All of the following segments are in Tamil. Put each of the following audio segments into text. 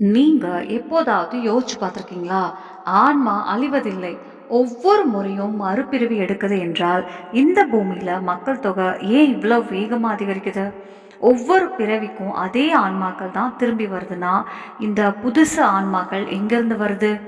நீங்க எப்போதாவது யோசிச்சு பார்த்துருக்கீங்களா? ஆன்மா அழிவதில்லை. ஒவ்வொரு முறையும் மறுபிரிவு எடுக்குது என்றால், இந்த பூமியில மக்கள் தொகை ஏன் இவ்வளோ வேகமா அதிகரிக்குது? ஒவ்வொரு பிறவிக்கும் அதே ஆன்மாக்கள் தான் திரும்பி வருதுன்னா, இந்த புதுசு ஆன்மாக்கள் எங்கேருந்து வருது?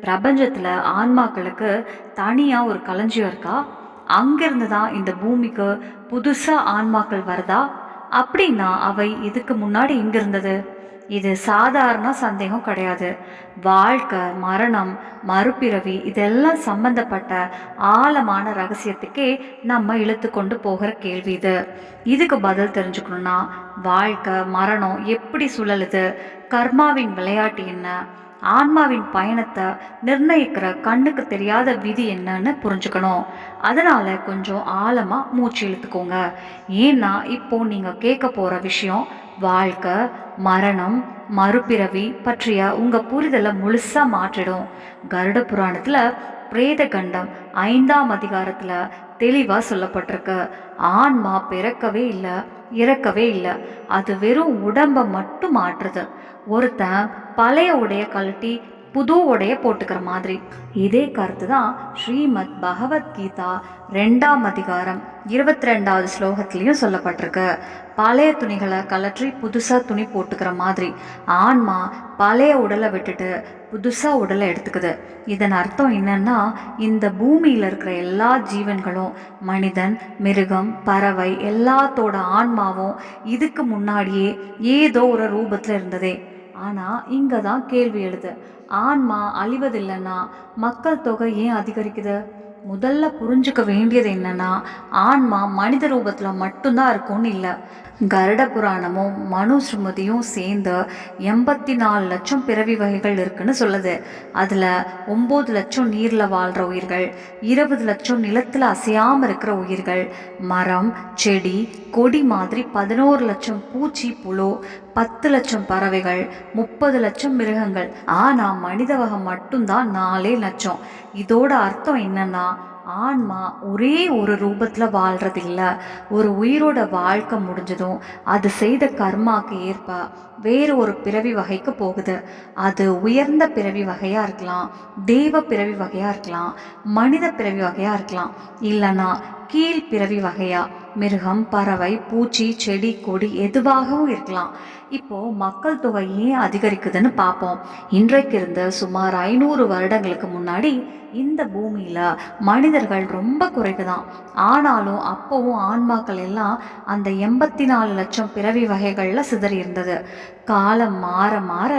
பிரபஞ்சத்துல ஆன்மாக்களுக்கு தனியா ஒரு களஞ்சியம் இருக்கா? அங்கிருந்து தான் இந்த பூமிக்கு புதுசா ஆன்மாக்கள் வருதா? அப்படின்னா அவை இதுக்கு முன்னாடி எங்க இருந்தது? இது சாதாரண சந்தேகம் கிடையாது. வாழ்க்கை, மரணம், மறுபிறவி இதெல்லாம் சம்பந்தப்பட்ட ஆழமான ரகசியத்துக்கே நம்ம இழுத்துக்கொண்டு போகிற கேள்வி இது. இதுக்கு பதில் தெரிஞ்சுக்கணும்னா, வாழ்க்கை, மரணம் எப்படி சுழலுது? கர்மாவின் விளையாட்டு என்ன? ஆன்மாவின் பயணத்தை நிர்ணயிக்கிற கண்ணுக்கு தெரியாத விதி என்னன்னு புரிஞ்சுக்கணும். அதனால கொஞ்சம் ஆழமாக மூச்சு இழுத்துக்கோங்க. ஏன்னா இப்போ நீங்கள் கேட்க போகிற விஷயம் வாழ்க்கை, மரணம், மறுபிறவி பற்றிய உங்கள் புரிதலை முழுசாக மாற்றிடும். கருட புராணத்தில் பிரேத கண்டம் ஐந்தாம் அதிகாரத்தில் தெளிவாக சொல்லப்பட்டிருக்கு. ஆன்மா பிறக்கவே இல்லை இறக்கவே இல்லை அது வெறும் உடம்ப மட்டும் மாற்றுது. ஒருத்தன் பழைய உடைய கழட்டி புது உடைய போட்டுக்கிற மாதிரி. இதே கருத்து தான் ஸ்ரீமத் பகவத்கீதா ரெண்டாம் அதிகாரம் இருபத்தி ரெண்டாவது ஸ்லோகத்துலேயும் சொல்லப்பட்டிருக்கு. பழைய துணிகளை கழற்றி புதுசாக துணி போட்டுக்கிற மாதிரி ஆன்மா பழைய உடலை விட்டுட்டு புதுசாக உடலை எடுத்துக்குது. இதன் அர்த்தம் என்னன்னா இந்த பூமியில் இருக்கிற எல்லா ஜீவன்களும் மனிதன், மிருகம், பறவை எல்லாத்தோட ஆன்மாவும் இதுக்கு முன்னாடியே ஏதோ ஒரு ரூபத்தில் இருந்ததே. ஆனால் இங்கே தான் கேள்வி எழுது. ஆன்மா அழிவதில்லைன்னா மக்கள் தொகை ஏன் அதிகரிக்குது? முதல்ல புரிஞ்சுக்க வேண்டியது என்னன்னா, ஆன்மா மனித ரூபத்தில் மட்டும்தான் இருக்கும்னு இல்லை கருட புராணமும் மனு ஸ்ருமதியும் சேர்ந்து எண்பத்தி நாலு லட்சம் பிறவி வகைகள் இருக்குன்னு சொல்லுது. அதில் ஒம்பது லட்சம் நீரில் வாழ்கிற உயிர்கள், இருபது லட்சம் நிலத்தில் அசையாமல் இருக்கிற உயிர்கள், மரம், செடி, கொடி மாதிரி பதினோரு லட்சம் பூச்சி, புழு, பத்து லட்சம் பறவைகள், முப்பது லட்சம் மிருகங்கள். ஆனா மனித வகை மட்டும்தான் நாலே லட்சம். இதோட அர்த்தம் என்னன்னா ஆன்மா ஒரே ஒரு ரூபத்தில் வாழ்கிறது இல்லை ஒரு உயிரோட வாழ்க்கை முடிஞ்சதும் அது செய்த கர்மாக்கு ஏற்ப வேறு ஒரு பிறவி வகைக்கு போகுது. அது உயர்ந்த பிறவி வகையாக இருக்கலாம், தெய்வ பிறவி வகையாக இருக்கலாம், மனித பிறவி வகையாக இருக்கலாம், இல்லைன்னா கீழ் பிறவி வகையாக மிருகம், பறவை, பூச்சி, செடி, கொடி எதுவாகவும் இருக்கலாம். இப்போது மக்கள் தொகை ஏன் அதிகரிக்குதுன்னு பார்ப்போம். இன்றைக்கு இருந்து சுமார் ஐநூறு வருடங்களுக்கு முன்னாடி இந்த பூமியில் மனிதர்கள் ரொம்ப குறைவுதான். ஆனாலும் அப்போவும் ஆன்மாக்கள் எல்லாம் அந்த எண்பத்தி நாலு லட்சம் பிறவி வகைகளில் சிதறி இருந்தது. காலம் மாற மாற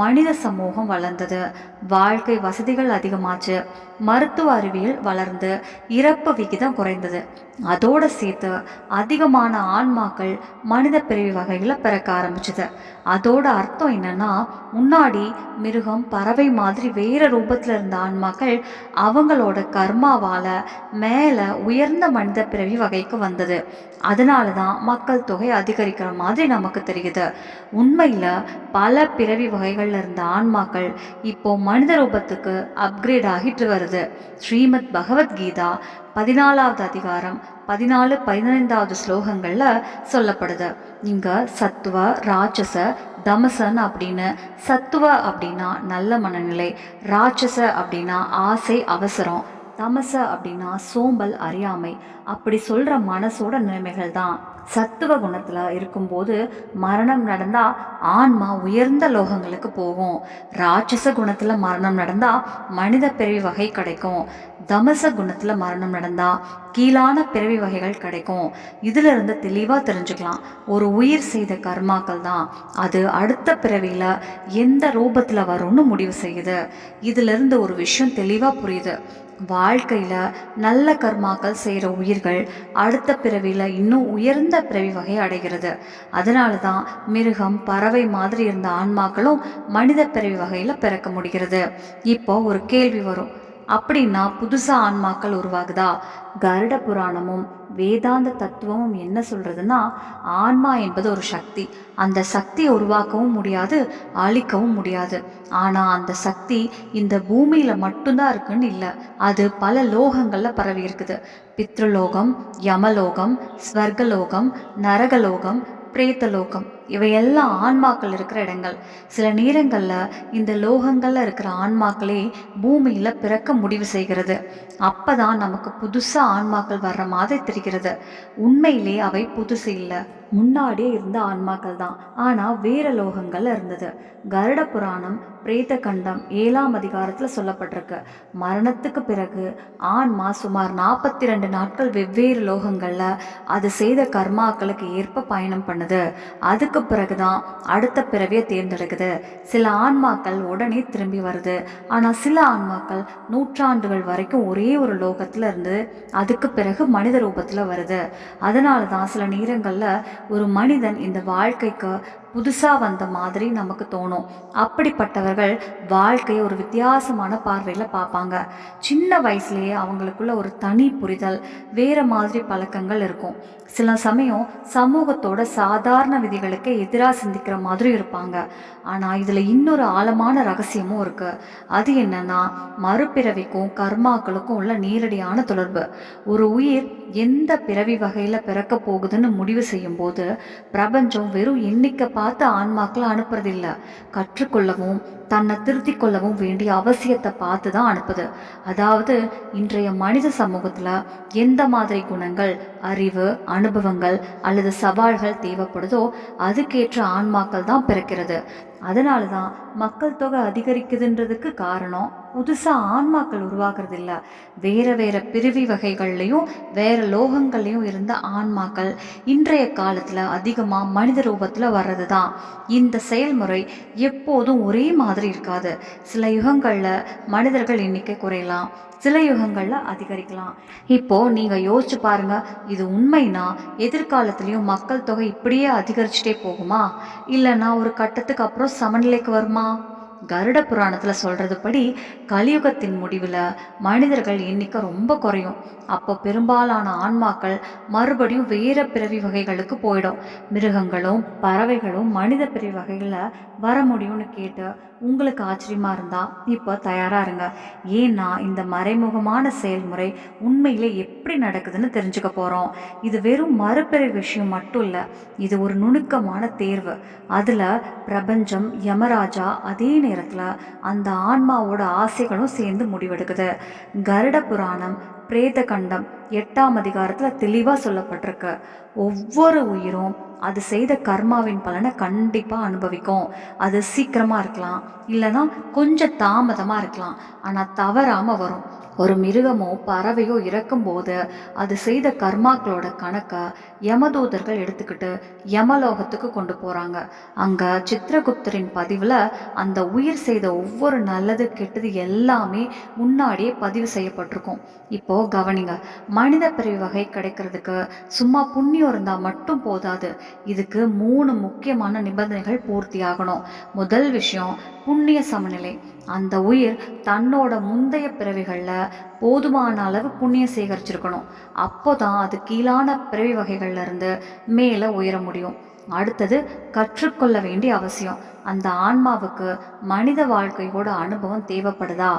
மனித சமூகம் வளர்ந்தது. வாழ்க்கை வசதிகள் அதிகமாச்சு. மருத்துவ அறிவியல் வளர்ந்து இறப்பு விகிதம் குறைந்தது. அதோடு சேர்த்து அதிகமான ஆன்மாக்கள் மனித பிறவி வகையில் பிறக்க ஆரம்பிச்சுது. அதோட அர்த்தம் என்னன்னா முன்னாடி மிருகம், பறவை மாதிரி வேறு ரூபத்தில் இருந்த ஆன்மாக்கள் அவங்களோட கர்மாவால் மேலே உயர்ந்த மனித பிறவி வகைக்கு வந்தது. அதனால தான் மக்கள் தொகை அதிகரிக்கிற மாதிரி நமக்கு தெரியுது. உண்மையில் பல பிறவி வகைகளில் இருந்த ஆன்மாக்கள் இப்போ மனித ரூபத்துக்கு அப்கிரேட் ஆகிட்டு வருது. ஸ்ரீமத் பகவத்கீதா பதினாலாவது அதிகாரம் பதினாலு பதினைந்தாவது ஸ்லோகங்களில் சொல்லப்படுது. இங்கே சத்துவ, ராட்சச, தமசன் அப்படின்னு சத்துவ அப்படின்னா நல்ல மனநிலை, ராட்சச அப்படின்னா ஆசை, அவசரம், தமச அப்படின்னா சோம்பல், அறியாமை அப்படி சொல்கிற மனசோட நிலைமைகள் தான். சத்துவ குணத்தில் இருக்கும்போது மரணம் நடந்தால் ஆன்மா உயர்ந்த லோகங்களுக்கு போகும். ராட்சச குணத்தில் மரணம் நடந்தால் மனித பிறவி வகை கிடைக்கும். தமச குணத்தில் மரணம் நடந்தால் கீழான பிறவி வகைகள் கிடைக்கும். இதிலிருந்து தெளிவாக தெரிஞ்சுக்கலாம். ஒரு உயிர் செய்த கர்மாக்கள் தான் அது அடுத்த பிறவியில் எந்த ரூபத்தில் வரும்னு முடிவு செய்யுது. இதிலிருந்து ஒரு விஷயம் தெளிவாக புரியுது. வாழ்க்கையில் நல்ல கர்மாக்கள் செய்கிற உயிர்கள் அடுத்த பிறவியில் இன்னும் உயர்ந்த பிறவி வகை அடைகிறது. அதனால தான் மிருகம், பறவை மாதிரி இருந்த ஆன்மாக்களும் மனித பிறவி வகையில் பிறக்க முடிகிறது. இப்போ ஒரு கேள்வி வரும். அப்படின்னா புதுசாக ஆன்மாக்கள் உருவாகுதா? கருட புராணமும் வேதாந்த தத்துவமும் என்ன சொல்றதுன்னா ஆன்மா என்பது ஒரு சக்தி. அந்த சக்தியை உருவாக்கவும் முடியாது, அழிக்கவும் முடியாது. ஆனால் அந்த சக்தி இந்த பூமியில் மட்டும்தான் இருக்குன்னு இல்லை அது பல லோகங்களில் பரவி இருக்குது. பித்ருலோகம், யமலோகம், ஸ்வர்கலோகம், நரகலோகம், பிரேத்தலோகம். இவையெல்லாம் ஆன்மாக்கள் இருக்கிற இடங்கள். சில நேரங்களில் இந்த லோகங்களில் இருக்கிற ஆன்மாக்களே பூமியில் பிறக்க முடிவு செய்கிறது. அப்போ தான் நமக்கு புதுசாக ஆன்மாக்கள் வர்ற மாதிரி தெரிகிறது. உண்மையிலே அவை புதுசு இல்லை. முன்னாடியே இருந்த ஆன்மாக்கள் தான். ஆனால் வேற லோகங்கள் இருந்தது. கருட புராணம் பிரேத கண்டம் ஏழாம் அதிகாரத்தில் சொல்லப்பட்டிருக்கு. மரணத்துக்கு பிறகு ஆன்மா சுமார் நாற்பத்தி ரெண்டு நாட்கள் வெவ்வேறு லோகங்களில் அது செய்த கர்மாக்களுக்கு ஏற்ப பயணம் பண்ணுது. அதுக்கு பிறகுதான் அடுத்த பிறவியை தேர்ந்தெடுக்குது. சில ஆன்மாக்கள் உடனே திரும்பி வருது. ஆனால் சில ஆன்மாக்கள் நூற்றாண்டுகள் வரைக்கும் ஒரே ஒரு லோகத்தில் இருந்து அதுக்கு பிறகு மனித ரூபத்தில் வருது. அதனால தான் சில நேரங்களில் ஒரு மனிதன் இந்த வாழ்க்கைக்கு புதுசாக வந்த மாதிரி நமக்கு தோணும். அப்படிப்பட்டவர்கள் வாழ்க்கையை ஒரு வித்தியாசமான பார்வையில் பார்ப்பாங்க. சின்ன வயசுலேயே அவங்களுக்குள்ள ஒரு தனி புரிதல் வேறு மாதிரி பழக்கங்கள் இருக்கும். சில சமயம் சமூகத்தோட சாதாரண விதிகளுக்கு எதிராக சிந்திக்கிற மாதிரி இருப்பாங்க. ஆனால் இதில் இன்னொரு ஆழமான ரகசியமும் இருக்குது அது என்னன்னா மறுபிறவிக்கும் கர்மாக்களுக்கும் உள்ள நேரடியான தொடர்பு. ஒரு உயிர் எந்த பிறவி வகையில் பிறக்க போகுதுன்னு முடிவு செய்யும்போது பிரபஞ்சம் வெறும் எண்ணிக்கை பார்த்து ஆன்மாக்களை அனுப்புறதில்லை. கற்றுக்கொள்ளவும் தன்னை திருத்தி கொள்ளவும் வேண்டிய அவசியத்தை பார்த்து தான் அனுப்புது. அதாவது இன்றைய மனித சமூகத்தில் எந்த மாதிரி குணங்கள் அறிவு அனுபவங்கள் அல்லது சவால்கள் தேவைப்படுதோ அதுக்கேற்ற ஆன்மாக்கள் தான் பிறக்கிறது. அதனால தான் மக்கள் தொகை அதிகரிக்குதுன்றதுக்கு காரணம் புதுசாக ஆன்மாக்கள் உருவாகிறது இல்லை வேறு வேறு பிரிவி வகைகள்லையும் வேறு லோகங்கள்லையும் இருந்த ஆன்மாக்கள் இன்றைய காலத்தில் அதிகமாக மனித ரூபத்தில் வர்றது தான் இந்த செயல்முறை எப்போதும் ஒரே மாதிரி இருக்காது. சில யுகங்களில் மனிதர்கள் எண்ணிக்கை குறையலாம். சில யுகங்களில் அதிகரிக்கலாம். இப்போது நீங்கள் யோசிச்சு பாருங்கள் இது உண்மைனா எதிர்காலத்துலேயும் மக்கள் தொகை இப்படியே அதிகரிச்சுட்டே போகுமா? இல்லைன்னா ஒரு கட்டத்துக்கு அப்புறம் சமநிலைக்கு வருமா? கருட புராணத்தில் சொல்கிறது படி கலியுகத்தின் முடிவில் மனிதர்கள் எண்ணிக்கை ரொம்ப குறையும். அப்போ பெரும்பாலான ஆன்மாக்கள் மறுபடியும் வேற பிறவி வகைகளுக்கு போயிடும். மிருகங்களும் பறவைகளும் மனித பிறவி வகைகளில் வர முடியும்னு கேட்டு உங்களுக்கு ஆச்சரியமாக இருந்தால் இப்போ தயாராக இருங்க. ஏன்னா இந்த மறைமுகமான செயல்முறை உண்மையிலே எப்படி நடக்குதுன்னு தெரிஞ்சுக்க போகிறோம் இது வெறும் மறுபிறவி விஷயம் மட்டும் இல்லை இது ஒரு நுணுக்கமான தேர்வு. அதில் பிரபஞ்சம் யமராஜா அதே நேரம் நேரத்தில் அந்த ஆன்மாவோட ஆசைகளும் சேர்ந்து முடிவெடுக்குது. கருட புராணம் பிரேத கண்டம் எட்டாம் அதிகாரத்தில் தெளிவாக சொல்லப்பட்டிருக்கு. ஒவ்வொரு உயிரும் அது செய்த கர்மாவின் பலனை கண்டிப்பாக அனுபவிக்கும். அது சீக்கிரமாக இருக்கலாம். இல்லைன்னா கொஞ்சம் தாமதமாக இருக்கலாம். ஆனால் தவறாமல் வரும். ஒரு மிருகமோ பறவையோ இறக்கும்போது அது செய்த கர்மாக்களோட கணக்கை யமதூதர்கள் எடுத்துக்கிட்டு யமலோகத்துக்கு கொண்டு போகிறாங்க அங்கே சித்திரகுப்தரின் பதிவில் அந்த உயிர் செய்த ஒவ்வொரு நல்லது கெட்டது எல்லாமே முன்னாடியே பதிவு செய்யப்பட்டிருக்கும். இப்போது கவனிங்க மனித பிறவி வகை கிடைக்கிறதுக்கு சும்மா புண்ணியம் இருந்தால் மட்டும் போதாது. இதுக்கு மூணு முக்கியமான நிபந்தனைகள் பூர்த்தி ஆகணும். முதல் விஷயம் புண்ணிய சமநிலை. அந்த உயிர் தன்னோட முந்தைய பிறவிகளில் போதுமான அளவு புண்ணியம் சேகரிச்சிருக்கணும். அப்போ தான் அது கீழான பிறவி வகைகள்லேருந்து மேலே உயர முடியும். அடுத்தது கற்றுக்கொள்ள வேண்டிய அவசியம். அந்த ஆன்மாவுக்கு மனித வாழ்க்கையோட அனுபவம் தேவைப்படுதா?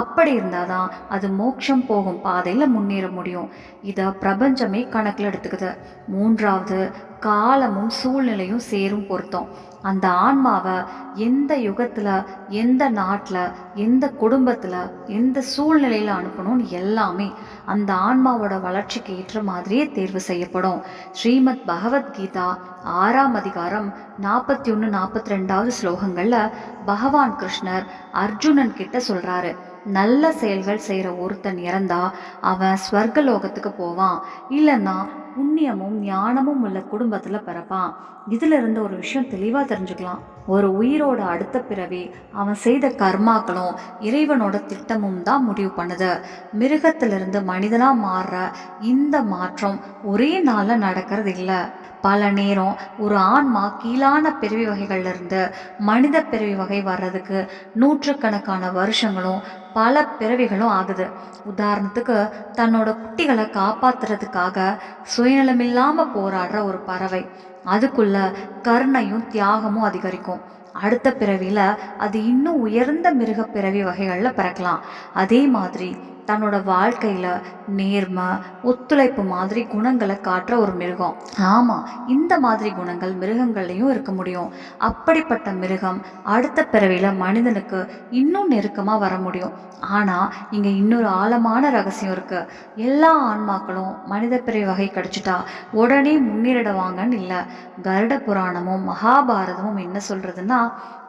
அப்படி இருந்தால் தான் அது மோட்சம் போகும் பாதையில் முன்னேற முடியும். இதை பிரபஞ்சமே கணக்கில் எடுத்துக்குது. மூன்றாவது காலமும் சூழ்நிலையும் சேரும் பொருத்தம். அந்த ஆன்மாவை எந்த யுகத்தில் எந்த நாட்டில் எந்த குடும்பத்தில் எந்த சூழ்நிலையில் அனுப்பணும்னு எல்லாமே அந்த ஆன்மாவோட வளர்ச்சிக்கு ஏற்ற மாதிரியே தேர்வு செய்யப்படும். ஸ்ரீமத் பகவத்கீதா ஆறாம் அதிகாரம் நாற்பத்தி ஒன்று நாற்பத்தி ரெண்டாவது ஸ்லோகங்களில் பகவான் கிருஷ்ணர் அர்ஜுனன் கிட்ட சொல்கிறாரு நல்ல செயல்கள் செய்கிற ஒருத்தன் இறந்தா அவன் ஸ்வர்கலோகத்துக்கு போவான். இல்லைன்னா புண்ணியமும் ஞானமும் உள்ள குடும்பத்தில் பிறப்பான். இதில் இருந்து ஒரு விஷயம் தெளிவாக தெரிஞ்சுக்கலாம். ஒரு உயிரோட அடுத்த பிறவி அவன் செய்த கர்மாக்களும் இறைவனோட திட்டமும் தான் முடிவு பண்ணுது. மிருகத்திலிருந்து மனிதனாக மாறுற இந்த மாற்றம் ஒரே நாளில் நடக்கிறது இல்லை. பல நேரம் ஒரு ஆன்மா கீழான பிறவி வகைகள்லேருந்து மனித பிறவி வகை வர்றதுக்கு நூற்றுக்கணக்கான வருஷங்களும் பல பிறவிகளும் ஆகுது. உதாரணத்துக்கு தன்னோட குட்டிகளை காப்பாற்றுறதுக்காக சுயநலமில்லாமல் போராடுற ஒரு பறவை. அதுக்குள்ள கருணையும் தியாகமும் அதிகரிக்கும். அடுத்த பிறவியில் அது இன்னும் உயர்ந்த மிருக பிறவி வகைகளில் பிறக்கலாம். அதே மாதிரி தன்னோட வாழ்க்கையில் நேர்மை ஒத்துழைப்பு மாதிரி குணங்களை காட்டுற ஒரு மிருகம். ஆமாம் இந்த மாதிரி குணங்கள் மிருகங்கள்லையும் இருக்க முடியும். அப்படிப்பட்ட மிருகம் அடுத்த பிறவியில் மனிதனுக்கு இன்னும் நெருக்கமாக வர முடியும். ஆனால் இங்கே இன்னொரு ஆழமான ரகசியம் இருக்குது எல்லா ஆன்மாக்களும் மனித பிறவி வகை கிடச்சிட்டா உடனே முன்னேறிடுவாங்கன்னு இல்லை. கருட புராணமும் மகாபாரதமும் என்ன சொல்கிறதுன்னா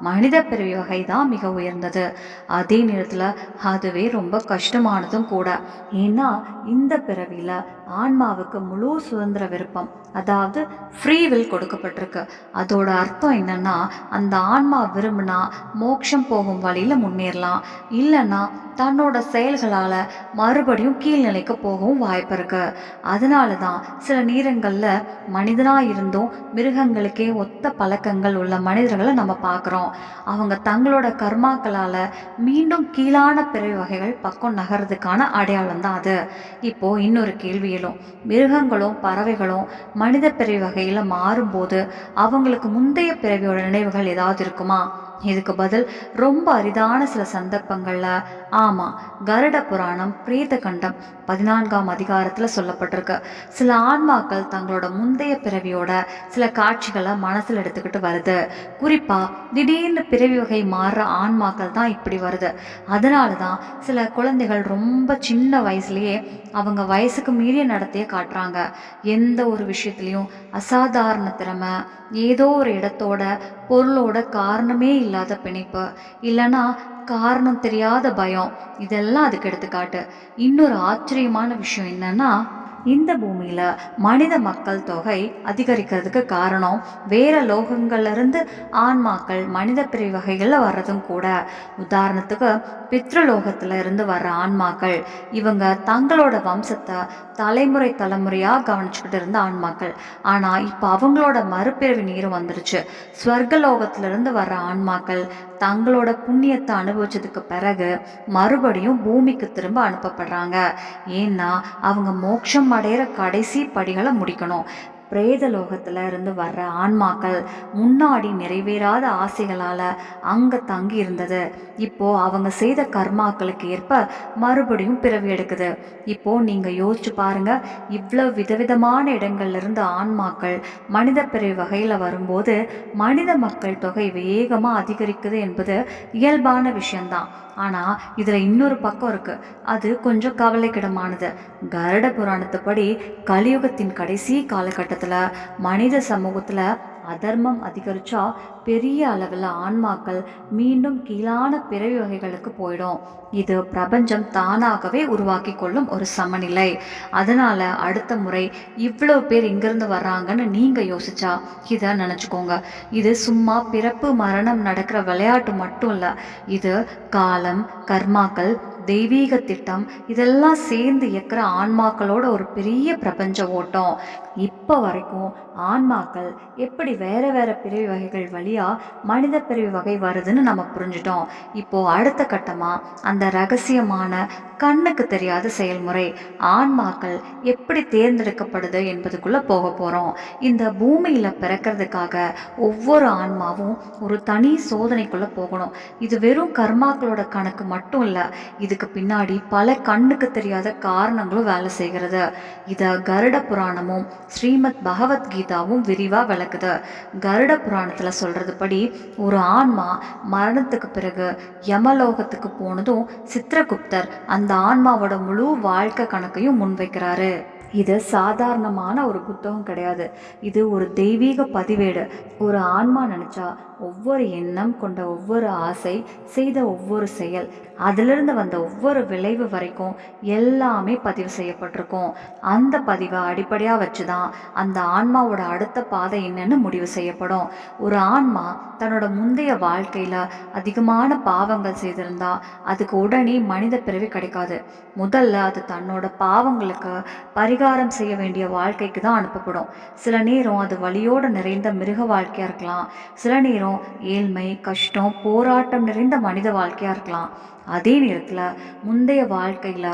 மனித பிறவி வகை தான் மிக உயர்ந்தது. அதே நேரத்தில் அதுவே ரொம்ப கஷ்டமானதும் கூட. ஏன்னா இந்த பிறவியில் ஆன்மாவுக்கு முழு சுதந்திர விருப்பம் அதாவது ஃப்ரீ வில் கொடுக்கப்பட்டிருக்கு. அதோட அர்த்தம் என்னன்னா அந்த ஆன்மா விரும்பினா மோட்சம் போகும் வழியில் முன்னேறலாம். இல்லைன்னா தன்னோட செயல்களால் மறுபடியும் கீழ்நிலைக்கு போகவும் வாய்ப்பு இருக்கு. அதனால தான் சில நேரங்களில் மனிதனாக இருந்தும் மிருகங்களுக்கே ஒத்த பழக்கங்கள் உள்ள மனிதர்களை நம்ம பார்க்குறோம் அவங்க தங்களோட கர்மாக்களால் மீண்டும் கீழான பிறவி வகைகள் பக்கம் நகர்றதுக்கான அடையாளம் தான் அது. இப்போது இன்னொரு கேள்வி எழும். மிருகங்களும் பறவைகளும் மனித பிறவி வகையில் மாறும்போது அவங்களுக்கு முந்தைய பிறவியோட நினைவுகள் ஏதாவது இருக்குமா? இதுக்கு பதில் ரொம்ப அரிதான சில சந்தர்ப்பங்களில் ஆமாம் கருட புராணம் பிரீத கண்டம் பதினான்காம் அதிகாரத்தில் சொல்லப்பட்டிருக்கு. சில ஆன்மாக்கள் தங்களோட முந்தைய பிறவியோட சில காட்சிகளை மனசில் எடுத்துக்கிட்டு வருது. குறிப்பாக திடீர்னு பிறவி வகை மாறுற ஆன்மாக்கள் தான் இப்படி வருது. அதனால தான் சில குழந்தைகள் ரொம்ப சின்ன வயசுலேயே அவங்க வயசுக்கு மீறிய நடத்தையை காட்டுறாங்க. எந்த ஒரு விஷயத்துலையும் அசாதாரண திறமை ஏதோ ஒரு இடத்தோட பொருளோட காரணமே இல்லாத பிணைப்பு இல்லைன்னா காரணம் தெரியாத பயம். இதெல்லாம் அதுக்கு எடுத்துக்காட்டு. இன்னொரு ஆச்சரியமான விஷயம் என்னன்னா இந்த பூமியில் மனித மக்கள் தொகை அதிகரிக்கிறதுக்கு காரணம் வேற லோகங்கள்லேருந்து ஆன்மாக்கள் மனித பிரிவகைகளில் வர்றதும் கூட. உதாரணத்துக்கு பித்ருலோகத்தில் இருந்து வர்ற ஆன்மாக்கள் இவங்க தங்களோட வம்சத்தை தலைமுறை தலைமுறையாக கவனிச்சுக்கிட்டு இருந்த ஆன்மாக்கள். ஆனால் இப்போ அவங்களோட மறுபிறவி நீரும் வந்துருச்சு. ஸ்வர்கலோகத்திலிருந்து வர்ற ஆன்மாக்கள் தங்களோட புண்ணியத்தை அனுபவிச்சதுக்கு பிறகு மறுபடியும் பூமிக்கு திரும்ப அனுப்பப்படுறாங்க. ஏன்னா அவங்க மோட்சம் அடையிற கடைசி படிகளை முடிக்கணும். பிரேத லோகத்தில் இருந்து வர்ற ஆன்மாக்கள் முன்னாடி நிறைவேறாத ஆசைகளால் அங்கே தங்கி இருந்தது. இப்போது அவங்க செய்த கர்மாக்களுக்கு ஏற்ப மறுபடியும் பிறவி எடுக்குது. இப்போது நீங்கள் யோசிச்சு பாருங்க இவ்வளோ விதவிதமான இடங்கள்லேருந்து ஆன்மாக்கள் மனித பிறவி வகையில் வரும்போது மனித மக்கள் தொகை வேகமாக அதிகரிக்குது என்பது இயல்பான விஷயந்தான் ஆனால் இதில் இன்னொரு பக்கம் இருக்கு. அது கொஞ்சம் கவலைக்கிடமானது. கருட புராணத்துப்படி கலியுகத்தின் கடைசி காலகட்டத்தில் மனித சமூகத்தில் அதர்மம் அதிகரித்தா பெரிய அளவில் ஆன்மாக்கள் மீண்டும் கீழான பிறவி வகைகளுக்கு போயிடும். இது பிரபஞ்சம் தானாகவே உருவாக்கி கொள்ளும் ஒரு சமநிலை. அதனால் அடுத்த முறை இவ்வளோ பேர் இங்கிருந்து வர்றாங்கன்னு நீங்கள் யோசிச்சா இதை நினச்சிக்கோங்க. இது சும்மா பிறப்பு மரணம் நடக்கிற விளையாட்டு மட்டும் இல்லை. இது காலம் கர்மாக்கள் தெய்வீக திட்டம் இதெல்லாம் சேர்ந்து இருக்கிற ஆன்மாக்களோட ஒரு பெரிய பிரபஞ்ச ஓட்டம். இப்போ வரைக்கும் ஆன்மாக்கள் எப்படி வேற வேறு பிரிவு வகைகள் வழியாக மனித பிரிவு வகை வருதுன்னு நம்ம புரிஞ்சிட்டோம். இப்போது அடுத்த கட்டமாக அந்த ரகசியமான கண்ணுக்கு தெரியாத செயல்முறை ஆன்மாக்கள் எப்படி தேர்ந்தெடுக்கப்படுது என்பதுக்குள்ளே போக போகிறோம் இந்த பூமியில் பிறக்கிறதுக்காக ஒவ்வொரு ஆன்மாவும் ஒரு தனி சோதனைக்குள்ளே போகணும். இது வெறும் கர்மாக்களோட கணக்கு மட்டும் இல்லை இது இதுக்கு பின்னாடி பல கண்ணுக்கு தெரியாத காரணங்களும் வேலை செய்கிறது. இதை கருட புராணமும் ஸ்ரீமத் பகவத்கீதாவும் விரிவாக விளக்குது. கருட புராணத்தில் சொல்கிறது படி ஒரு ஆன்மா மரணத்துக்கு பிறகு யமலோகத்துக்கு போனதும் சித்திரகுப்தர் அந்த ஆன்மாவோட முழு வாழ்க்கை கணக்கையும் முன்வைக்கிறாரு. இது சாதாரணமான ஒரு புத்தகம் கிடையாது. இது ஒரு தெய்வீக பதிவேடு. ஒரு ஆன்மா நினச்சா ஒவ்வொரு எண்ணம் கொண்ட ஒவ்வொரு ஆசை செய்த ஒவ்வொரு செயல் அதிலிருந்து வந்த ஒவ்வொரு விளைவு வரைக்கும் எல்லாமே பதிவு செய்யப்பட்டிருக்கும். அந்த பதிவை அடிப்படையாக வச்சு தான் அந்த ஆன்மாவோட அடுத்த பாதை என்னன்னு முடிவு செய்யப்படும். ஒரு ஆன்மா தன்னோட முந்தைய வாழ்க்கையில் அதிகமான பாவங்கள் செய்திருந்தா அதுக்கு உடனே மனித பிறவி கிடைக்காது. முதல்ல அது தன்னோட பாவங்களுக்கு பரிகாரம் செய்ய வேண்டிய வாழ்க்கைக்கு தான் அனுப்பப்படும். சில நேரம் அது வழியோடு நிறைந்த மிருக வாழ்க்கையாக இருக்கலாம். சில நேரம் ஏழ்மை கஷ்டம் போராட்டம் நிறைந்த மனித வாழ்க்கையாக இருக்கலாம். அதே நேரத்தில் முந்தைய வாழ்க்கையில்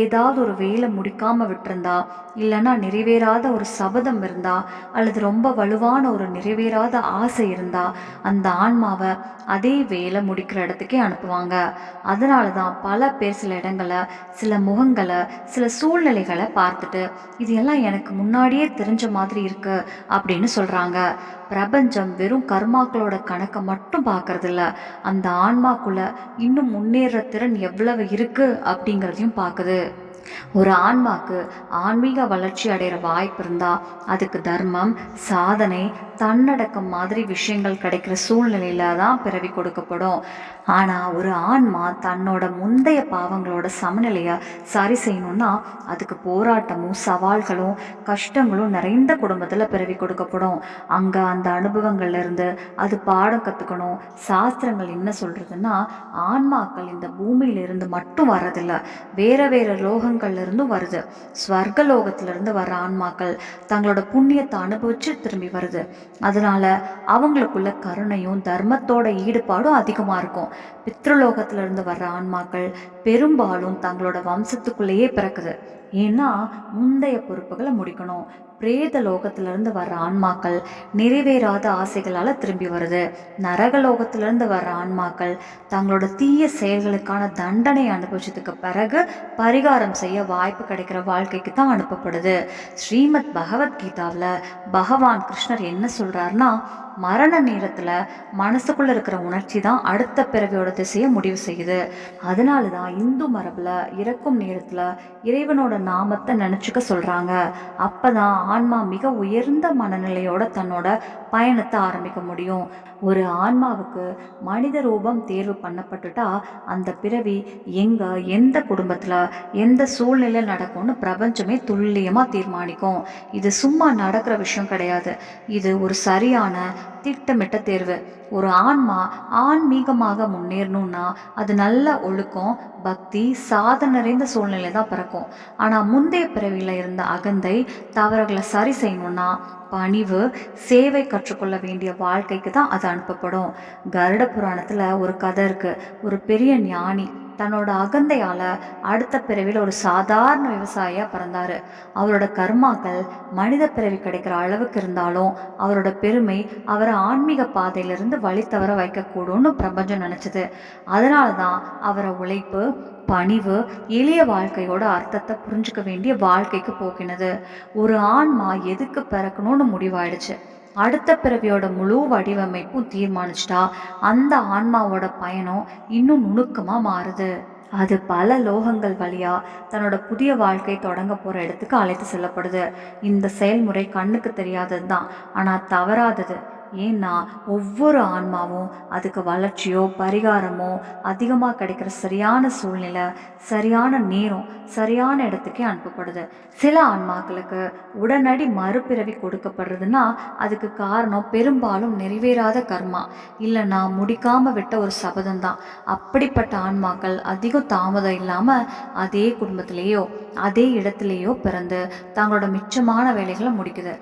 ஏதாவது ஒரு வேலை முடிக்காமல் விட்டுருந்தா இல்லைன்னா நிறைவேறாத ஒரு சபதம் இருந்தா அல்லது ரொம்ப வலுவான ஒரு நிறைவேறாத ஆசை இருந்தா அந்த ஆன்மாவை அதே வேலை முடிக்கிற இடத்துக்கே அனுப்புவாங்க. அதனால தான் பல பேர் சில இடங்களை சில முகங்களை சில சூழ்நிலைகளை பார்த்துட்டு இது எல்லாம் எனக்கு முன்னாடியே தெரிஞ்ச மாதிரி இருக்குது அப்படின்னு சொல்கிறாங்க பிரபஞ்சம் வெறும் கர்மாக்களோட கணக்கை மட்டும் பார்க்கறதில்ல. அந்த ஆன்மாக்குள்ள இன்னும் முன்னேற திறன் எவ்வளவு இருக்கு அப்படிங்கிறதையும் பார்க்குது. ஒரு ஆன்மாக்கு ஆன்மீக வளர்ச்சி அடைகிற வாய்ப்பு இருந்தால் அதுக்கு தர்மம் சாதனை தன்னடக்கம் மாதிரி விஷயங்கள் கிடைக்கிற சூழ்நிலையில தான் பிறவி கொடுக்கப்படும். ஆனால் ஒரு ஆன்மா தன்னோட முந்தைய பாவங்களோட சமநிலையை சரி செய்யணும்னா அதுக்கு போராட்டமும் சவால்களும் கஷ்டங்களும் நிறைந்த குடும்பத்தில் பிறவி கொடுக்கப்படும். அங்கே அந்த அனுபவங்கள்ல இருந்து அது பாடம் கற்றுக்கணும் சாஸ்திரங்கள் என்ன சொல்கிறதுன்னா ஆன்மாக்கள் இந்த பூமியிலிருந்து மட்டும் வரதில்லை வேற வேற லோகங்கள்லேருந்தும் வருது. ஸ்வர்க லோகத்திலிருந்து வர ஆன்மாக்கள் தங்களோட புண்ணியத்தை அனுபவிச்சு திரும்பி வருது. அதனால அவங்களுக்குள்ள கருணையும் தர்மத்தோட ஈடுபாடும் அதிகமாக இருக்கும். பித்ருலோகத்துல இருந்து வர்ற ஆன்மாக்கள் பெரும்பாலும் தங்களோட வம்சத்துக்குள்ளேயே பிறக்குது. ஏன்னா முந்தைய பொறுப்புகளை முடிக்கணும். பிரேத லோகத்திலிருந்து வர்ற ஆன்மாக்கள் நிறைவேறாத ஆசைகளால் திரும்பி வருது. நரக லோகத்திலிருந்து வர்ற ஆன்மாக்கள் தங்களோட தீய செயல்களுக்கான தண்டனை அனுபவிச்சதுக்கு பிறகு பரிகாரம் செய்ய வாய்ப்பு கிடைக்கிற வாழ்க்கைக்கு தான் அனுப்பப்படுது. ஸ்ரீமத் பகவத்கீதாவில் பகவான் கிருஷ்ணர் என்ன சொல்கிறாருன்னா மரண நேரத்தில் மனசுக்குள்ளே இருக்கிற உணர்ச்சி தான் அடுத்த பிறவியோட திசையை முடிவு செய்யுது. அதனால தான் இந்து மரபில் இறக்கும் நேரத்தில் இறைவனோட நாமத்தை நினச்சிக்க சொல்கிறாங்க அப்போ தான் ஆன்மா மிக உயர்ந்த மனநிலையோட தன்னோட பயணத்தை ஆரம்பிக்க முடியும். ஒரு ஆன்மாவுக்கு மனித ரூபம் தேர்வு பண்ணப்பட்டுட்டா அந்த பிறவி எங்கே எந்த குடும்பத்தில் எந்த சூழ்நிலை நடக்கும்னு பிரபஞ்சமே துல்லியமாக தீர்மானிக்கும். இது சும்மா நடக்கிற விஷயம் கிடையாது. இது ஒரு சரியான திட்டமிட்ட தேர்வு. ஒரு ஆன்மா ஆன்மீகமாக முன்னேறணும்னா அது நல்ல ஒழுக்கம் பக்தி சாதனை நிறைந்த சூழ்நிலை தான் பிறக்கும். ஆனால் முந்தைய பிறவியில் இருந்த அகந்தை தவறுகளை சரி செய்யணும்னா பணிவு சேவை கற்றுக்கொள்ள வேண்டிய வாழ்க்கைக்கு தான் அது அனுப்பப்படும். கருட புராணத்தில் ஒரு கதை இருக்குது ஒரு பெரிய ஞானி தன்னோட அகந்தையால் அடுத்த பிறவியில் ஒரு சாதாரண விவசாயியாக பிறந்தார். அவரோட கர்மாக்கள் மனித பிறவி கிடைக்கிற அளவுக்கு இருந்தாலும் அவரோட பெருமை அவரை ஆன்மீக பாதையிலிருந்து வழி தவற வைக்கக்கூடும்னு பிரபஞ்சம் நினச்சிது. அதனால தான் அவரை உழைப்பு பணிவு எளிய வாழ்க்கையோட அர்த்தத்தை புரிஞ்சுக்க வேண்டிய வாழ்க்கைக்கு போக்கினது. ஒரு ஆன்மா எதுக்கு பிறக்கணும்னு முடிவாயிடுச்சு. அடுத்த பிறவியோட முழு வடிவமைப்பும் தீர்மானிச்சிட்டா அந்த ஆன்மாவோட பயணம் இன்னும் நுணுக்கமாக மாறுது. அது பல லோகங்கள் வழியாக தன்னோட புதிய வாழ்க்கை தொடங்க போகிற இடத்துக்கு அழைத்து செல்லப்படுது. இந்த செயல்முறை கண்ணுக்கு தெரியாதது தான் ஆனால் தவறாதது. ஏன்னா ஒவ்வொரு ஆன்மாவும் அதுக்கு வளர்ச்சியோ பரிகாரமோ அதிகமாக கிடைக்கிற சரியான சூழ்நிலை சரியான நேரம் சரியான இடத்துக்கே அனுப்பப்படுது. சில ஆன்மாக்களுக்கு உடனடி மறுபிறவி கொடுக்கப்படுறதுன்னா அதுக்கு காரணம் பெரும்பாலும் நிறைவேறாத கர்மா. இல்லைன்னா முடிக்காமல் விட்ட ஒரு சபதம் தான் அப்படிப்பட்ட ஆன்மாக்கள் அதிகம் தாமதம் இல்லாமல் அதே குடும்பத்திலேயோ அதே இடத்துலையோ பிறந்து தங்களோட மிச்சமான வேலைகளை முடிக்குது.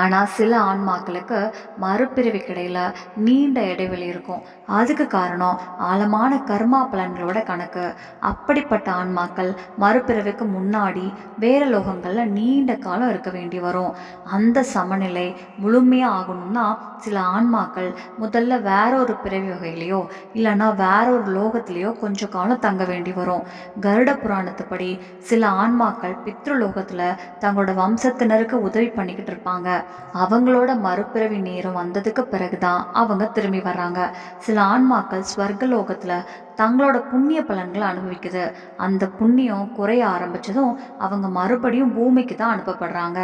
ஆனால் சில ஆன்மாக்களுக்கு மறுபிறவி கிடையில நீண்ட இடைவெளி இருக்கும். அதுக்கு காரணம் ஆழமான கர்மா பலன்களோட கணக்கு. அப்படிப்பட்ட ஆன்மாக்கள் மறு மறுபிறவிக்கு முன்னாடி வேற லோகங்களில் நீண்ட காலம் இருக்க வேண்டி வரும். அந்த சமநிலை முழுமையாக ஆகணும்னா சில ஆன்மாக்கள் முதல்ல வேற ஒரு பிறவி வகையிலையோ இல்லைன்னா வேற ஒரு லோகத்திலேயோ கொஞ்ச காலம் தங்க வேண்டி வரும். கருட புராணத்துப்படி சில ஆன்மாக்கள் பித்ருலோகத்தில் தங்களோட வம்சத்தினருக்கு உதவி பண்ணிக்கிட்டு இருப்பாங்க. அவங்களோட மறுபிறவி நேரம் வந்ததுக்கு பிறகுதான் அவங்க திரும்பி வர்றாங்க. சில ஆன்மாக்கள் ஸ்வர்க லோகத்தில் தங்களோட புண்ணிய பலன்களை அனுபவிக்குது. அந்த புண்ணியம் குறைய ஆரம்பிச்சதும் அவங்க மறுபடியும் பூமிக்கு தான் அனுப்பப்படுறாங்க.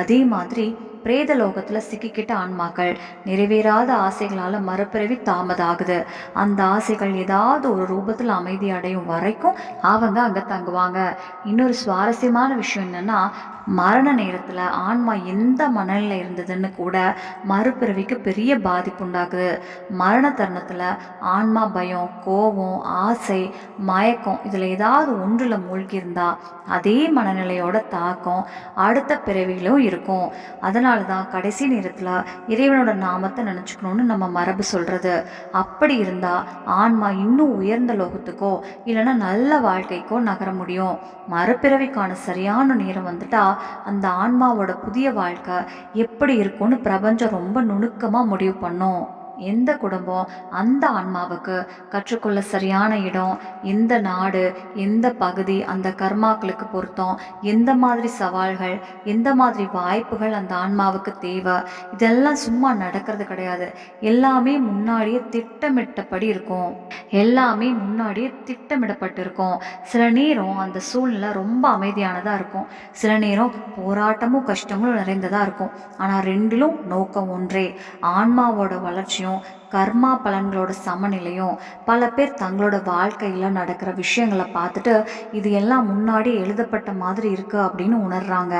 அதே மாதிரி பிரேத லோகத்தில் சிக்கிக்கிட்ட ஆன்மாக்கள் நிறைவேறாத ஆசைகளால் மறுபிறவி தாமதாகுது. அந்த ஆசைகள் ஏதாவது ஒரு ரூபத்தில் அமைதி அடையும் வரைக்கும் அவங்க அங்கே தங்குவாங்க. இன்னொரு சுவாரஸ்யமான விஷயம் என்னென்னா மரண நேரத்தில் ஆன்மா எந்த மனநிலை இருந்ததுன்னு கூட மறுபிறவிக்கு பெரிய பாதிப்பு உண்டாகுது. மரண தருணத்தில் ஆன்மா பயம் கோபம் ஆசை மயக்கம் இதில் ஏதாவது ஒன்றில் மூழ்கியிருந்தா அதே மனநிலையோட தாக்கம் அடுத்த பிறவியிலும் இருக்கும். அதனால் அதனால தான் கடைசி நேரத்தில் இறைவனோட நாமத்தை நினச்சிக்கணும்னு நம்ம மரபு சொல்கிறது அப்படி இருந்தால் ஆன்மா இன்னும் உயர்ந்த லோகத்துக்கோ இல்லைன்னா நல்ல வாழ்க்கைக்கோ நகர முடியும். மறுபிறவிக்கான சரியான நேரம் வந்துட்டால் அந்த ஆன்மாவோட புதிய வாழ்க்கை எப்படி இருக்கும்னு பிரபஞ்சம் ரொம்ப நுணுக்கமாக முடிவு பண்ணும். எந்த குடும்பம் அந்த ஆன்மாவுக்கு கற்றுக்கொள்ள சரியான இடம் எந்த நாடு எந்த பகுதி அந்த கர்மாக்களுக்கு பொருத்தம் எந்த மாதிரி சவால்கள் எந்த மாதிரி வாய்ப்புகள் அந்த ஆன்மாவுக்கு தேவை இதெல்லாம் சும்மா நடக்கிறது கிடையாது. எல்லாமே முன்னாடியே திட்டமிட்டபடி இருக்கும். எல்லாமே முன்னாடியே திட்டமிடப்பட்டிருக்கும். சில நேரம் அந்த சூழ்நிலை ரொம்ப அமைதியானதாக இருக்கும். சில நேரம் போராட்டமும் கஷ்டமும் நிறைந்ததாக இருக்கும். ஆனால் ரெண்டிலும் நோக்கம் ஒன்றே. ஆன்மாவோட வளர்ச்சியும் கர்மா பலன்களோட சமநிலையும் பல பேர் தங்களோட வாழ்க்கையில் நடக்கிற விஷயங்களை பார்த்துட்டு இது எல்லாம் முன்னாடி எழுதப்பட்ட மாதிரி இருக்குது அப்படின்னு உணர்றாங்க.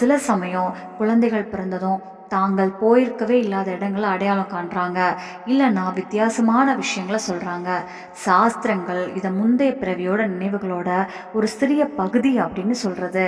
சில சமயம் குழந்தைகள் பிறந்ததும் தாங்கள் போயிருக்கவே இல்லாத இடங்களை அடையாளம் காண்றாங்க. இல்லைன்னா வித்தியாசமான விஷயங்களை சொல்கிறாங்க சாஸ்திரங்கள் இதை முந்தைய பிறவியோட நினைவுகளோட ஒரு சிறிய பகுதி அப்படின்னு சொல்கிறது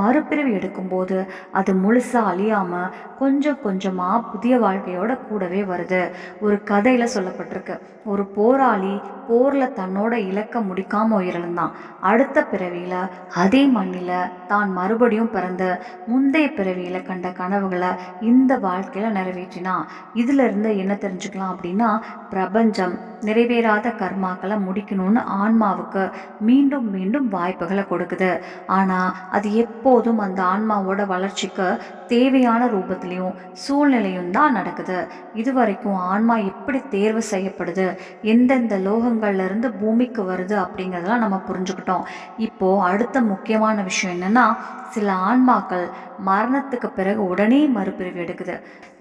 மறுபிறவி எடுக்கும்போது அது முழுசாக அழியாமல் கொஞ்சம் கொஞ்சமாக புதிய வாழ்க்கையோட கூடவே வருது. ஒரு கதையில் சொல்லப்பட்டிருக்கு. ஒரு போராளி போரில் தன்னோட இலக்க முடிக்காமல் உயிரிழந்தான். அடுத்த பிறவியில் அதே மண்ணில் தான் மறுபடியும் பிறந்து முந்தைய பிறவியில் கண்ட கனவுகளை இந்த வாழ்க்கையில் நிறைவேற்றினா இதுல இருந்து என்ன தெரிஞ்சுக்கலாம் அப்படின்னா பிரபஞ்சம் நிறைவேறாத கர்மாக்களை முடிக்கணும்னு ஆன்மாவுக்கு மீண்டும் மீண்டும் வாய்ப்புகளை கொடுக்குது. ஆனால் அது எப்போதும் அந்த ஆன்மாவோட வளர்ச்சிக்கு தேவையான ரூபத்திலையும் சூழ்நிலையும் தான் நடக்குது. இது வரைக்கும் ஆன்மா எப்படி தேர்வு செய்யப்படுது? எந்தெந்த லோகங்கள்லேருந்து பூமிக்கு வருது அப்படிங்கிறதெல்லாம் நம்ம புரிஞ்சுக்கிட்டோம். இப்போது அடுத்த முக்கியமான விஷயம் என்னென்னா சில ஆன்மாக்கள் மரணத்துக்கு பிறகு உடனே மறுபிரிவு எடுக்குது.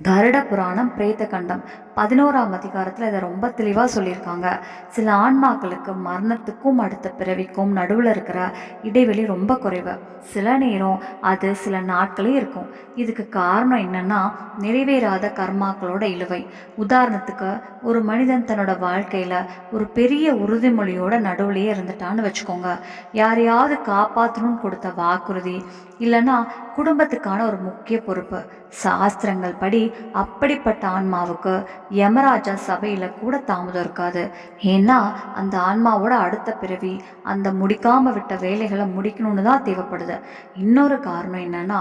கருட புராணம் பிரேத கண்டம் பதினோராம் அதிகாரத்தில் இதை ரொம்ப தெளிவாக சொல்லியிருக்காங்க. சில ஆன்மாக்களுக்கு மரணத்துக்கும் அடுத்த பிறவிக்கும் நடுவில் இருக்கிற இடைவெளி ரொம்ப குறைவு. சில நேரம் அது சில நாட்களே இருக்கும். இதுக்கு காரணம் என்னன்னா நிறைவேறாத கர்மாக்களோட இழுவை. உதாரணத்துக்கு ஒரு மனிதன் தன்னோட வாழ்க்கையில் ஒரு பெரிய உறுதிமொழியோட நடுவுலையே இருந்துட்டான்னு வச்சுக்கோங்க. யாரையாவது காப்பாற்றணும்னு கொடுத்த வாக்குறுதி இல்லைன்னா குடும்பத்துக்கான ஒரு முக்கிய பொறுப்பு. சாஸ்திரங்கள் படி அப்படிப்பட்ட ஆன்மாவுக்கு யமராஜா சபையில் கூட தாமதம் இருக்கு. இருக்காது ஏன்னா அந்த ஆன்மாவோட அடுத்த பிறவி அந்த முடிக்காமல் விட்ட வேலைகளை முடிக்கணும்னு தான் தேவைப்படுது. இன்னொரு காரணம் என்னன்னா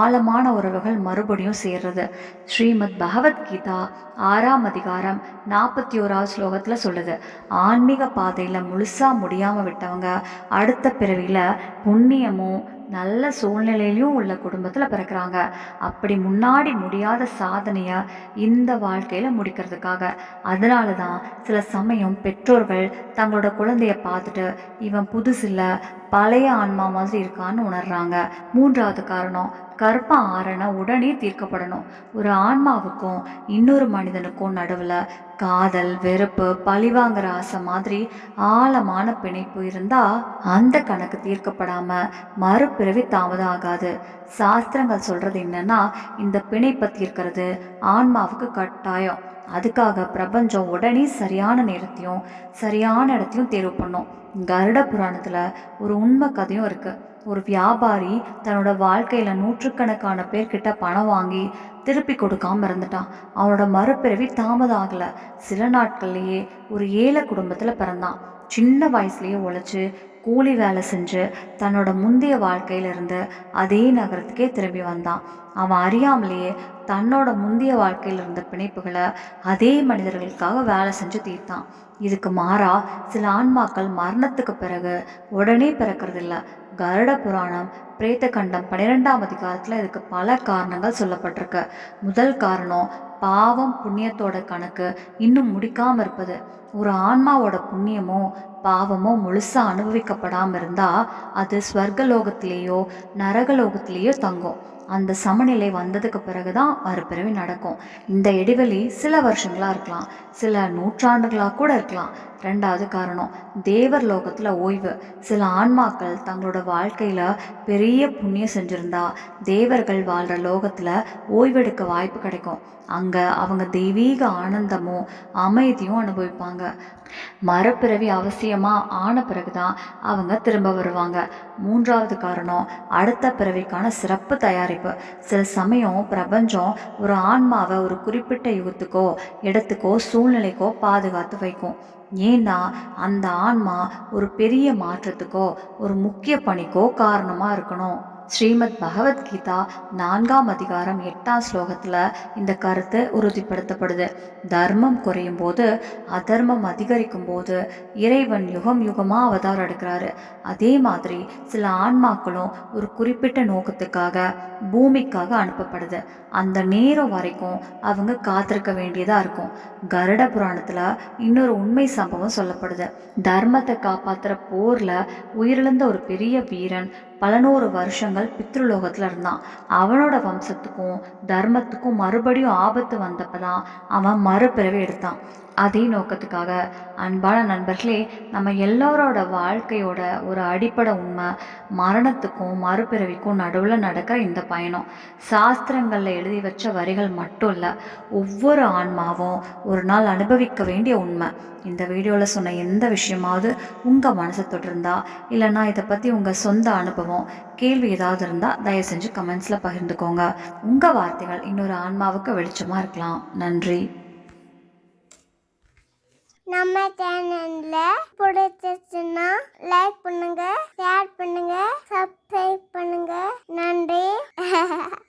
ஆழமான உறவுகள் மறுபடியும் சேர்றது. ஸ்ரீமத் பகவத்கீதா ஆறாம் அதிகாரம் நாற்பத்தி ஓராவது ஸ்லோகத்தில் சொல்லுது ஆன்மீக பாதையில் முழுசாக முடியாமல் விட்டவங்க அடுத்த பிறவியில் புண்ணியமும் நல்ல சூழ்நிலையிலையும் உள்ள குடும்பத்தில் பிறக்கிறாங்க. அப்படி முன்னாடி முடியாத சாதனையை இந்த வாழ்க்கையில் முடிக்கிறதுக்காக. அதனால தான் சில சமயம் பெற்றோர்கள் தங்களோட குழந்தைய பார்த்துட்டு இவன் புதுசில் பழைய ஆன்மா மாதிரி இருக்கான்னு உணர்றாங்க. மூன்றாவது காரணம் கர்ப்ப ஆரணை உடனே தீர்க்கப்படணும். ஒரு ஆன்மாவுக்கும் இன்னொரு மனிதனுக்கும் நடுவில் காதல் வெறுப்பு பழிவாங்கிற ஆசை மாதிரி ஆழமான பிணைப்பு இருந்தால் அந்த கணக்கு தீர்க்கப்படாமல் மறுபிறவி தாமதம் ஆகாது. சாஸ்திரங்கள் சொல்கிறது என்னன்னா இந்த பிணைப்பை தீர்க்கிறது ஆன்மாவுக்கு கட்டாயம். அதுக்காக பிரபஞ்சம் உடனே சரியான நேரத்தையும் சரியான இடத்தையும் தேர்வு பண்ணும். கருட புராணத்தில் ஒரு உண்மை கதையும் இருக்குது ஒரு வியாபாரி தன்னோட வாழ்க்கையில் நூற்றுக்கணக்கான பேர்கிட்ட பணம் வாங்கி திருப்பி கொடுக்காம இருந்துட்டான் அவனோட மறுபிறவி தாமதம் ஆகலை சில நாட்கள்லேயே ஒரு ஏழை குடும்பத்தில் பிறந்தான். சின்ன வயசுலேயே உழைச்சி கூலி வேலை செஞ்சு தன்னோட முந்தைய வாழ்க்கையிலிருந்து அதே நகரத்துக்கே திரும்பி வந்தான். அவன் அறியாமலேயே தன்னோட முந்தைய வாழ்க்கையில் இருந்த பிணைப்புகளை அதே மனிதர்களுக்காக வேலை செஞ்சு தீர்த்தான். இதுக்கு மாறா சில ஆன்மாக்கள் மரணத்துக்கு பிறகு உடனே பிறக்கறதில்ல. கருட புராணம் பிரேத்த கண்டம் பன்னிரெண்டாம் அதிகாரத்தில் இதுக்கு பல காரணங்கள் சொல்லப்பட்டிருக்கு. முதல் காரணம் பாவம் புண்ணியத்தோட கணக்கு இன்னும் முடிக்காமல் இருப்பது. ஒரு ஆன்மாவோட புண்ணியமோ பாவமோ முழுசாக அனுபவிக்கப்படாமல் இருந்தால் அது ஸ்வர்கலோகத்திலேயோ நரகலோகத்திலேயோ தங்கும். அந்த சமநிலை வந்ததுக்கு பிறகு தான் மறுபிறவி நடக்கும். இந்த இடைவெளி சில வருஷங்களா இருக்கலாம். சில நூற்றாண்டுகளாக கூட இருக்கலாம். ரெண்டாவது காரணம் தேவர் லோகத்தில் ஓய்வு. சில ஆன்மாக்கள் தங்களோட வாழ்க்கையில் பெரிய புண்ணியம் செஞ்சுருந்தா தேவர்கள் வாழ்கிற லோகத்தில் ஓய்வெடுக்க வாய்ப்பு கிடைக்கும். அங்கே அவங்க தெய்வீக ஆனந்தமும் அமைதியும் அனுபவிப்பாங்க. மரப்பிறவி அவசியமாக ஆன பிறகுதான் அவங்க திரும்ப வருவாங்க. மூன்றாவது காரணம் அடுத்த பிறவிக்கான சிறப்பு தயாரிப்பு. சில சமயம் பிரபஞ்சம் ஒரு ஆன்மாவை ஒரு குறிப்பிட்ட யுகத்துக்கோ இடத்துக்கோ சூழ்நிலைக்கோ பாதுகாத்து வைக்கும். ஏன்னா அந்த ஆன்மா ஒரு பெரிய மாற்றத்துக்கோ ஒரு முக்கிய பணிக்கோ காரணமாக இருக்கணும். ஸ்ரீமத் பகவத்கீதா நான்காம் அதிகாரம் எட்டாம் ஸ்லோகத்தில் இந்த கருத்து உறுதிப்படுத்தப்படுது. தர்மம் குறையும் போது அதர்மம் அதிகரிக்கும் போது இறைவன் யுகம் யுகமாக அவதாரம் எடுக்கிறாரு. அதே மாதிரி சில ஆன்மாக்களும் ஒரு குறிப்பிட்ட நோக்கத்துக்காக பூமிக்காக அனுப்பப்படுது. அந்த நேரம் வரைக்கும் அவங்க காத்திருக்க வேண்டியதாக இருக்கும். கருட புராணத்தில் இன்னொரு உண்மை சம்பவம் சொல்லப்படுது. தர்மத்தை காப்பாற்றுற போரில் உயிரிழந்த ஒரு பெரிய வீரன் பல நூறு வருஷங்கள் பித்ருலோகத்தில் இருந்தான். அவனோட வம்சத்துக்கும் தர்மத்துக்கும் மறுபடியும் ஆபத்து வந்தப்போ தான் அவன் மறுபிறவி எடுத்தான். அதே நோக்கத்துக்காக அன்பான நண்பர்களே நம்ம எல்லாரோட வாழ்க்கையோட ஒரு அடிப்படை உண்மை மரணத்துக்கும் மறுபிறவிக்கும் நடுவில் நடக்கிற இந்த பயணம். சாஸ்திரங்களில் எழுதி வச்ச வரிகள் மட்டும் இல்லை ஒவ்வொரு ஆன்மாவும் ஒரு நாள் அனுபவிக்க வேண்டிய உண்மை. இந்த வீடியோவில் சொன்ன எந்த விஷயமாவது உங்கள் மனசை தொட்டிருந்தா இல்லைன்னா இதை பற்றி உங்கள் சொந்த அனுபவம் கேள்வி ஏதாவது இருந்தால் தயவு செஞ்சு கமெண்ட்ஸில் பகிர்ந்துக்கோங்க. உங்கள் வார்த்தைகள் இன்னொரு ஆன்மாவுக்கு வெளிச்சமாக இருக்கலாம். நன்றி. நம்ம சேனல்ல பிடிச்சிருச்சுன்னா லைக் பண்ணுங்க ஷேர் பண்ணுங்க சப்ஸ்கிரைப் பண்ணுங்க. நன்றி.